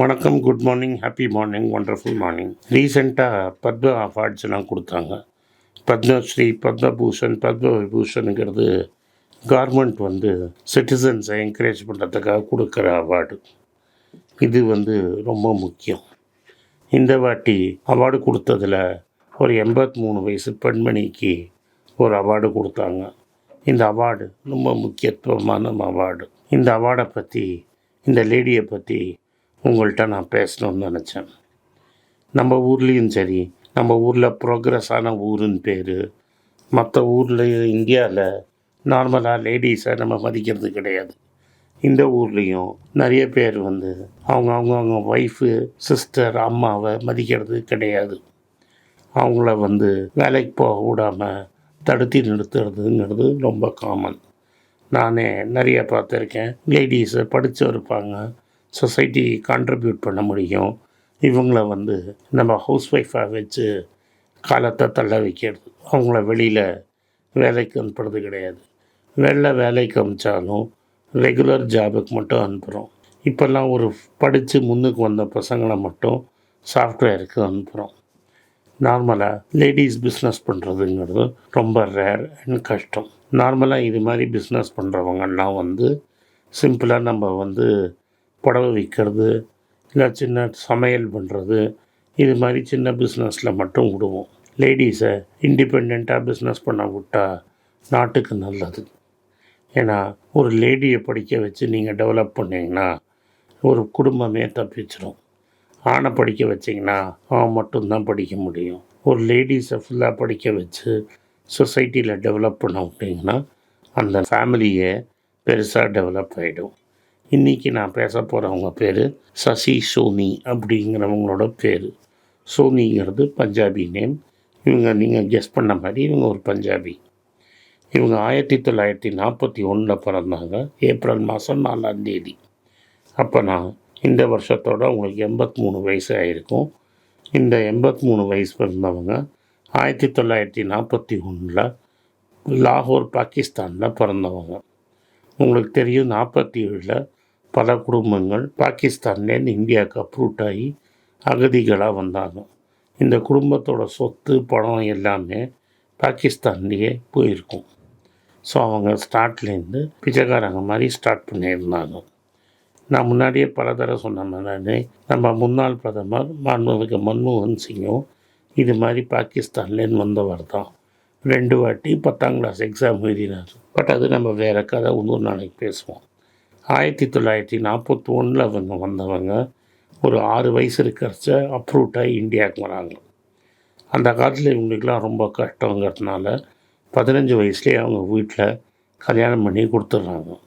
வணக்கம் good morning happy morning wonderful morning ரீசெண்டாக பத்ம அவார்ட்ஸ்லாம் கொடுத்தாங்க. பத்மஸ்ரீ பத்மபூஷன் பத்ம விபூஷனுங்கிறது கவர்மெண்ட் வந்து சிட்டிசன்ஸை என்கரேஜ் பண்ணுறதுக்காக கொடுக்குற அவார்டு இது வந்து ரொம்ப முக்கியம். இந்த வாட்டி அவார்டு கொடுத்ததில் ஒரு எண்பத்தி மூணு வயசு பெண்மணிக்கு ஒரு அவார்டு கொடுத்தாங்க. இந்த அவார்டு ரொம்ப முக்கியத்துவமான அவார்டு இந்த அவார்டை பற்றி இந்த லேடியை பற்றி உங்கள்கிட்ட நான் பேசணும்னு நினச்சேன். நம்ம ஊர்லேயும் சரி நம்ம ஊரில் ப்ரோக்ரஸான ஊருன்னு பேர். மற்ற ஊரில் இந்தியாவில் நார்மலாக லேடிஸை நம்ம மதிக்கிறது கிடையாது. இந்த ஊர்லேயும் நிறைய பேர் வந்து அவங்க அவங்க அவங்க ஒய்ஃபு சிஸ்டர் அம்மாவை மதிக்கிறது கிடையாது. அவங்கள வந்து வேலைக்கு போக விடாமல் தடுத்து நிறுத்துறதுங்கிறது ரொம்ப காமன் நானே நிறைய பார்த்துருக்கேன். லேடிஸை படித்து இருப்பாங்க. சொசைட்டி கான்ட்ரிபியூட் பண்ண முடியும். இவங்கள வந்து நம்ம ஹவுஸ் ஒய்ஃபாக வச்சு காலத்தை தள்ள வைக்கிறது. அவங்கள வெளியில் வேலைக்கு அனுப்புறது கிடையாது. வெளில வேலைக்கு அனுப்பிச்சாலும் ரெகுலர் ஜாபுக்கு மட்டும் அனுப்புகிறோம் இப்போல்லாம் ஒரு படித்து முன்னுக்கு வந்த பசங்களை மட்டும் சாஃப்ட்வேருக்கு அனுப்புகிறோம் நார்மலாக லேடிஸ் பிஸ்னஸ் பண்ணுறதுங்கிறது ரொம்ப ரேர் அண்ட் கஷ்டம். நார்மலாக இது மாதிரி பிஸ்னஸ் பண்ணுறவங்கெல்லாம் வந்து சிம்பிளாக நம்ம வந்து புடவை விற்கிறது இல்லை சின்ன சமையல் பண்ணுறது இது மாதிரி சின்ன பிஸ்னஸில் மட்டும் விடுவோம். லேடிஸை இண்டிபெண்ட்டாக பிஸ்னஸ் பண்ண விட்டா நாட்டுக்கு நல்லது. ஏன்னா ஒரு லேடியை படிக்க வச்சு நீங்கள் டெவலப் பண்ணிங்கன்னா ஒரு குடும்பமே தப்பிச்சிடும் ஆணை படிக்க வச்சிங்கன்னா அவன் மட்டும்தான் படிக்க முடியும். ஒரு லேடிஸை ஃபுல்லாக படிக்க வச்சு சொசைட்டியில் டெவலப் பண்ண விட்டிங்கன்னா அந்த ஃபேமிலியே பெருசாக டெவலப் ஆகிடும் இன்றைக்கி நான் பேச போகிறவங்க பேர் சசி சோனி அப்படிங்கிறவங்களோட பேர். சோனிங்கிறது பஞ்சாபி நேம் இவங்க நீங்கள் கெஸ் பண்ண மாதிரி இவங்க ஒரு பஞ்சாபி. இவங்க ஆயிரத்தி தொள்ளாயிரத்தி நாற்பத்தி ஒன்றில் பிறந்தாங்க. ஏப்ரல் மாதம் நாலாம் தேதி. அப்போ நான் இந்த வருஷத்தோட உங்களுக்கு எண்பத்தி மூணு வயசு ஆகிருக்கும் இந்த எண்பத்தி மூணு வயசு பிறந்தவங்க ஆயிரத்தி தொள்ளாயிரத்தி நாற்பத்தி ஒன்றில் லாகூர் பாகிஸ்தானில் பிறந்தவங்க. உங்களுக்கு தெரியும் நாற்பத்தி ஏழில் பல குடும்பங்கள் பாகிஸ்தான்லேருந்து இந்தியாவுக்கு அப்ரூட் ஆகி அகதிகளாக வந்தாங்க. இந்த குடும்பத்தோட சொத்து பணம் எல்லாமே பாகிஸ்தான்லேயே போயிருக்கும். ஸோ அவங்க ஸ்டார்ட்லேருந்து பிச்சைக்காரங்க மாதிரி ஸ்டார்ட் பண்ணியிருந்தாங்க. நான் முன்னாடியே பல தடவை சொன்ன மாதிரி நம்ம முன்னாள் பிரதமர் மாண்புமிகு மன்மோகன் சிங்கும் இது மாதிரி பாகிஸ்தான்லேருந்து வந்தவர் தான். ரெண்டு வாட்டி பத்தாம் கிளாஸ் எக்ஸாம் எழுதினார். பட் அது நம்ம வேறு கதை இன்னொரு நாளைக்கு பேசுவோம். ஆயிரத்தி தொள்ளாயிரத்தி நாற்பத்தி ஒன்றில் அவங்க வந்தவங்க ஒரு ஆறு வயசு இருக்கிறச்ச அப்ரூவ்டாகி இந்தியாவுக்கு வராங்க. அந்த காலத்தில் இவங்களுக்கெல்லாம் ரொம்ப கஷ்டங்கிறதுனால பதினஞ்சு வயசுலேயே அவங்க வீட்டில் கல்யாணம் பண்ணி கொடுத்துட்றாங்க.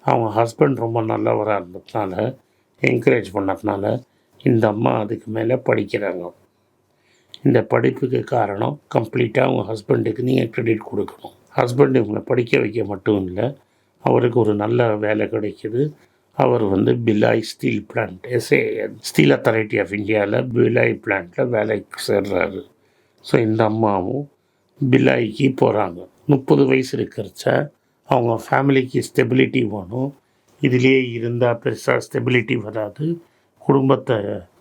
அவங்க ஹஸ்பண்ட் ரொம்ப நல்லவராக இருந்ததுனால என்கரேஜ் பண்ணதுனால இந்த அம்மா அதுக்கு மேலே படிக்கிறாங்க. இந்த படிப்புக்கு காரணம் கம்ப்ளீட்டாக அவங்க ஹஸ்பண்டுக்கு நீங்கள் க்ரெடிட் கொடுக்கணும். ஹஸ்பண்ட் இவங்களை படிக்க வைக்க மட்டும் இல்லை அவருக்கு ஒரு நல்ல வேலை கிடைக்கிது. அவர் வந்து Bhilai steel plant S A steel authority of இந்தியாவில் பிலாய் பிளான்ட்டில் வேலைக்கு சேர்றாரு. ஸோ இந்த அம்மாவும் பிலாய்க்கு போகிறாங்க முப்பது வயசு இருக்கிறச்ச அவங்க ஃபேமிலிக்கு ஸ்டெபிலிட்டி வேணும். இதிலே இருந்தால் பெருசாக ஸ்டெபிலிட்டி வராது. குடும்பத்தை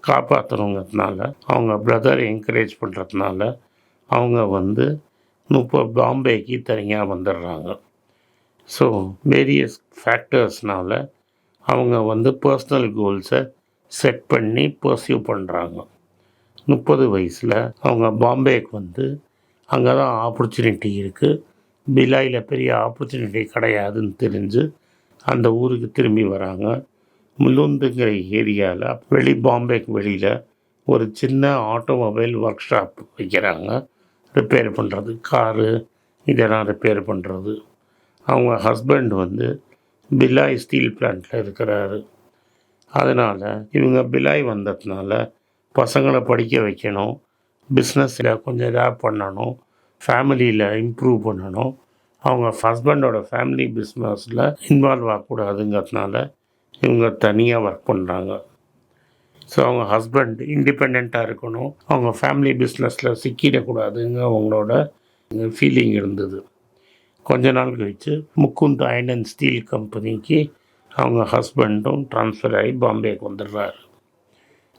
காப்பாற்றணுங்கிறதுனால அவங்க பிரதர் என்கரேஜ் பண்ணுறதுனால அவங்க வந்து முப்ப பாம்பேக்கு தனியாக வந்துடுறாங்க. ஸோ வேரியஸ் ஃபேக்டர்ஸ்னால் அவங்க வந்து பர்சனல் கோல்ஸை செட் பண்ணி பர்சியூ பண்ணுறாங்க முப்பது வயசில் அவங்க பாம்பேக்கு வந்து அங்கே தான் ஆப்பர்ச்சுனிட்டி இருக்குது பிலாயில் பெரிய ஆப்பர்ச்சுனிட்டி கிடையாதுன்னு தெரிஞ்சு அந்த ஊருக்கு திரும்பி வராங்க. முலுந்துங்கிற ஏரியாவில் வெளி பாம்பேக்கு வெளியில் ஒரு சின்ன ஆட்டோமொபைல் ஒர்க் ஷாப் வைக்கிறாங்க. ரிப்பேர் பண்ணுறது காரு இதெல்லாம் ரிப்பேர் பண்ணுறது அவங்க ஹஸ்பண்ட் வந்து பிலாய் ஸ்டீல் பிளான்ட்டில் இருக்கிறாரு. அதனால் இவங்க பிலாய் வந்ததுனால பசங்களை படிக்க வைக்கணும் பிஸ்னஸில் கொஞ்சம் இதாக பண்ணணும் ஃபேமிலியில் இம்ப்ரூவ் பண்ணணும். அவங்க ஹஸ்பண்டோட ஃபேமிலி பிஸ்னஸில் இன்வால்வ் ஆகக்கூடாதுங்கிறதுனால இவங்க தனியாக ஒர்க் பண்ணுறாங்க ஸோ அவங்க ஹஸ்பண்ட் இண்டிபெண்ட்டாக இருக்கணும். அவங்க ஃபேமிலி பிஸ்னஸில் சிக்கிடக்கூடாதுங்க அவங்களோட ஃபீலிங் இருந்தது. கொஞ்ச நாள் கழித்து முக்குந்த் அயன் அண்ட் ஸ்டீல் கம்பெனிக்கு அவங்க ஹஸ்பண்டும் ட்ரான்ஸ்ஃபர் ஆகி பாம்பேக்கு வந்துடுறாரு.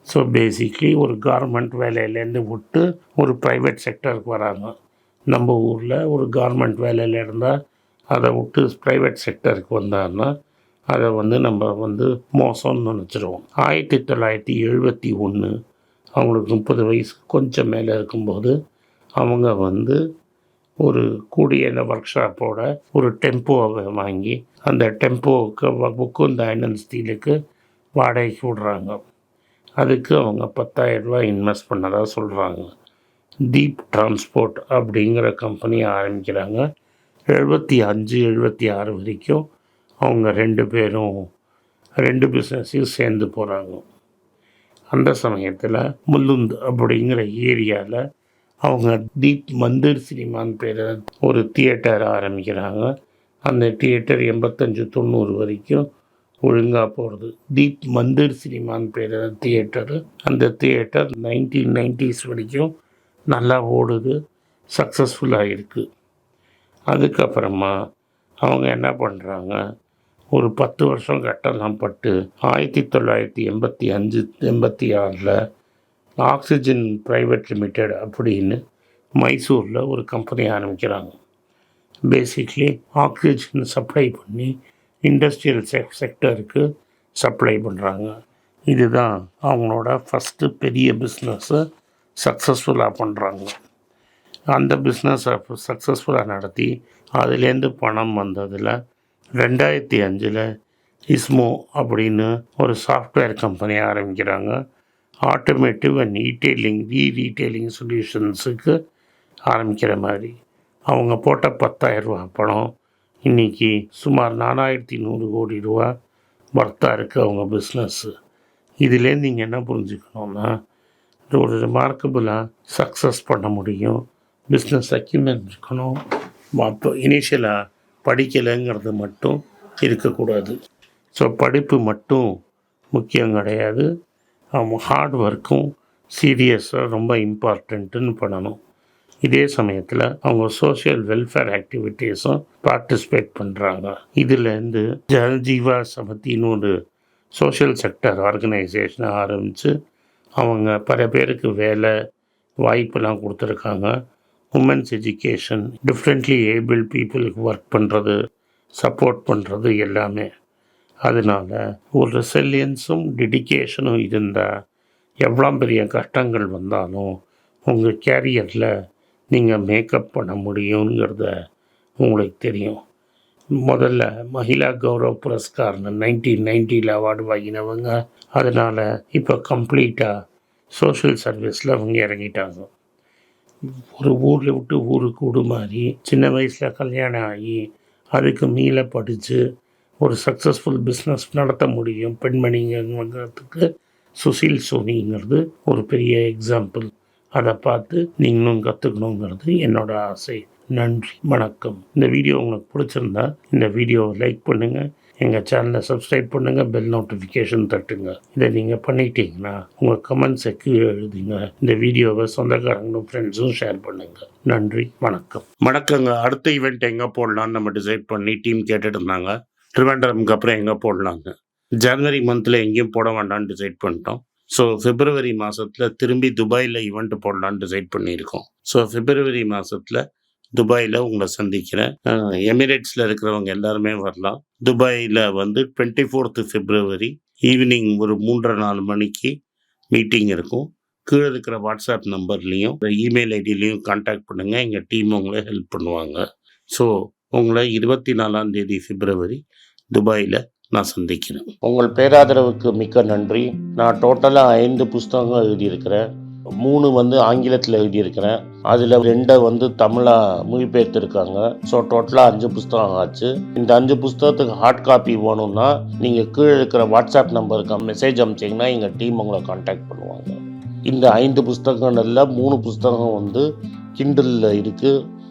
ஸோ பேசிக்லி ஒரு கார்மெண்ட் வேலையிலேருந்து விட்டு ஒரு ப்ரைவேட் செக்டருக்கு வராங்க. நம்ம ஊரில் ஒரு கார்மெண்ட் வேலையில் இருந்தால் அதை விட்டு ப்ரைவேட் செக்டருக்கு வந்தாருன்னா அதை வந்து நம்ம வந்து மோசம்னு நினச்சிருவோம். ஆயிரத்தி தொள்ளாயிரத்தி எழுபத்தி ஒன்று அவங்களுக்கு முப்பது வயசு கொஞ்சம் மேலே இருக்கும்போது அவங்க வந்து ஒரு கூடிய இந்த ஒர்க் ஷாப்போட ஒரு டெம்போவை வாங்கி அந்த டெம்போவுக்கு புக்கும் ஐனன் ஸ்டீலுக்கு வாடகைக்கு விடுறாங்க அதுக்கு அவங்க பத்தாயிரம் ரூபாய் இன்வெஸ்ட் பண்ணதாக சொல்கிறாங்க தீப் டிரான்ஸ்போர்ட் அப்படிங்கிற கம்பெனி ஆரம்பிக்கிறாங்க. எழுபத்தி அஞ்சு எழுபத்தி ஆறு வரைக்கும் அவங்க ரெண்டு பேரும் ரெண்டு பிஸ்னஸையும் சேர்ந்து போகிறாங்க அந்த சமயத்தில் முல்லுந்து அப்படிங்கிற ஏரியாவில் அவங்க தீப் மந்திர் சினிமான்னு பேர் ஒரு தியேட்டர் ஆரம்பிக்கிறாங்க. அந்த தியேட்டர் எண்பத்தஞ்சு தொண்ணூறு வரைக்கும் ஒழுங்காக போகிறது தீப் மந்திர் சினிமான்னு பேர் தியேட்டரு. அந்த தியேட்டர் நைன்டீன் நைன்டிஸ் வரைக்கும் நல்லா ஓடுது. சக்ஸஸ்ஃபுல்லாக இருக்குது அதுக்கப்புறமா அவங்க என்ன பண்ணுறாங்க ஒரு பத்து வருஷம் கட்டலாம் பட்டு ஆயிரத்தி தொள்ளாயிரத்தி எண்பத்தி அஞ்சு எண்பத்தி ஆறில் ஆக்சிஜன் ப்ரைவேட் லிமிடெட் அப்படின்னு மைசூரில் ஒரு கம்பெனி ஆரம்பிக்கிறாங்க. பேசிக்லி ஆக்சிஜன் சப்ளை பண்ணி இண்டஸ்ட்ரியல் செக் செக்டருக்கு சப்ளை பண்ணுறாங்க இதுதான் அவங்களோட ஃபஸ்ட்டு பெரிய பிஸ்னஸை சக்ஸஸ்ஃபுல்லாக பண்ணுறாங்க அந்த பிஸ்னஸை சக்ஸஸ்ஃபுல்லாக நடத்தி அதுலேருந்து பணம் வந்ததில் ரெண்டாயிரத்தி அஞ்சில் இஸ்மோ அப்படின்னு ஒரு சாஃப்ட்வேர் கம்பெனி ஆரம்பிக்கிறாங்க. Automotive and retailing re retailing சொல்யூஷன்ஸுக்கு ஆரம்பிக்கிற மாதிரி. அவங்க போட்ட பத்தாயிரரூபா பணம் இன்றைக்கி சுமார் நாலாயிரத்தி நூறு கோடி ரூபா வர்த்தாக இருக்குது அவங்க பிஸ்னஸ்ஸு இதுலேருந்து நீங்கள் என்ன புரிஞ்சுக்கணுன்னா இது ஒரு ரிமார்க்கபுளாக சக்ஸஸ் பண்ண முடியும். பிஸ்னஸ் அக்யூமெண்ட் இருக்கணும். அப்போ இனிஷியலாக படிக்கலைங்கிறது மட்டும் இருக்கக்கூடாது. ஸோ படிப்பு மட்டும் முக்கியம் கிடையாது. ஹார்ட் ஒர்க்கும் சீரியஸாக ரொம்ப இம்பார்ட்டண்ட்டுன்னு பண்ணணும். இதே சமயத்தில் அவங்க சோஷியல் வெல்ஃபேர் ஆக்டிவிட்டீஸும் பார்ட்டிசிபேட் பண்ணுறாங்க இதுலேருந்து ஜல்ஜீவா சமத்தின்னு ஒரு சோஷியல் செக்டர் ஆர்கனைசேஷனை ஆரம்பித்து அவங்க பல பேருக்கு வேலை வாய்ப்பெல்லாம் கொடுத்துருக்காங்க. உமன்ஸ் எஜுகேஷன் டிஃப்ரெண்ட்லி ஏபிள் பீப்புளுக்கு ஒர்க் பண்ணுறது சப்போர்ட் பண்ணுறது எல்லாமே. அதனால் ஒரு ரெசிலியன்ஸும் டெடிக்கேஷனும் இருந்தால் எவ்வளோ பெரிய கஷ்டங்கள் வந்தாலும் உங்கள் கேரியரில் நீங்கள் மேக்கப் பண்ண முடியுங்கிறத உங்களுக்கு தெரியும். முதல்ல மகிழா கௌரவ் புரஸ்கார்னு நைன்டீன் நைன்ட்டியில் அவார்டு வாங்கினவங்க. அதனால் இப்போ கம்ப்ளீட்டாக சோஷியல் சர்வீஸில் அவங்க இறங்கிட்டாங்க. ஒரு ஊரில் விட்டு ஊருக்கு விடு மாதிரி சின்ன வயசில் கல்யாணம் ஆகி அதுக்கு மீள படித்து ஒரு சக்ஸஸ்ஃபுல் பிஸ்னஸ் நடத்த முடியும். பெண்மணிங்கிறதுக்கு சுசில் சோனிங்கிறது ஒரு பெரிய எக்ஸாம்பிள் அதை பார்த்து நீங்களும் கற்றுக்கணுங்கிறது என்னோட ஆசை. நன்றி வணக்கம். இந்த வீடியோ உங்களுக்கு பிடிச்சிருந்தா இந்த வீடியோவை லைக் பண்ணுங்கள் எங்கள் சேனலை சப்ஸ்கிரைப் பண்ணுங்கள் பெல் நோட்டிஃபிகேஷன் தட்டுங்க. இதை நீங்கள் பண்ணிட்டீங்கன்னா உங்கள் கமெண்ட்ஸை கீழே எழுதுங்க. இந்த வீடியோவை சொந்தக்காரங்களும் ஃப்ரெண்ட்ஸும் ஷேர் பண்ணுங்கள் நன்றி வணக்கம். வணக்கங்க. அடுத்த ஈவெண்ட் எங்கே போடலான்னு நம்ம டிசைட் பண்ணி டீம் கேட்டுட்டு இருந்தாங்க. ட்ரிவாண்டரம்க்கு அப்புறம் எங்கே போடலாங்க. ஜனவரி மந்தில் எங்கேயும் போட வேண்டாம்னு டிசைட் பண்ணிட்டோம். ஸோ பிப்ரவரி மாதத்தில் திரும்பி துபாயில் ஈவெண்ட் போடலான்னு டிசைட் பண்ணியிருக்கோம். ஸோ பிப்ரவரி மாதத்தில் துபாயில் உங்களை சந்திக்கிறேன். எமிரேட்ஸில் இருக்கிறவங்க எல்லாருமே வரலாம். துபாயில் வந்து டுவெண்ட்டி ஃபோர்த்து பிப்ரவரி ஈவினிங் ஒரு மூன்றரை நாலு மணிக்கு மீட்டிங் இருக்கும். கீழே இருக்கிற வாட்ஸ்அப் நம்பர்லேயும் இமெயில் ஐடியிலையும் காண்டாக்ட் பண்ணுங்கள் எங்கள் டீம் உங்களை ஹெல்ப் பண்ணுவாங்க. ஸோ உங்களை இருபத்தி நாலாம் தேதி பிப்ரவரி துபாயில் நான் சந்திக்கிறேன். உங்கள் பேராதரவுக்கு மிக்க நன்றி. நான் டோட்டலாக ஐந்து புஸ்தகங்கள் எழுதியிருக்கிறேன். மூணு வந்து ஆங்கிலத்தில் எழுதியிருக்கிறேன். அதில் ரெண்டை வந்து தமிழாக மொழிபெயர்த்திருக்காங்க. ஸோ டோட்டலாக அஞ்சு புஸ்தகம் ஆச்சு. இந்த அஞ்சு புஸ்தகத்துக்கு ஹார்ட் காப்பி வேணும்னா நீங்கள் கீழே இருக்கிற வாட்ஸ்அப் நம்பருக்கு மெசேஜ் அனுப்பிச்சிங்கன்னா எங்கள் டீம் உங்களை காண்டாக்ட் பண்ணுவாங்க. இந்த ஐந்து புஸ்தகங்களில் மூணு புஸ்தகம் வந்து கிண்டலில் இருக்குது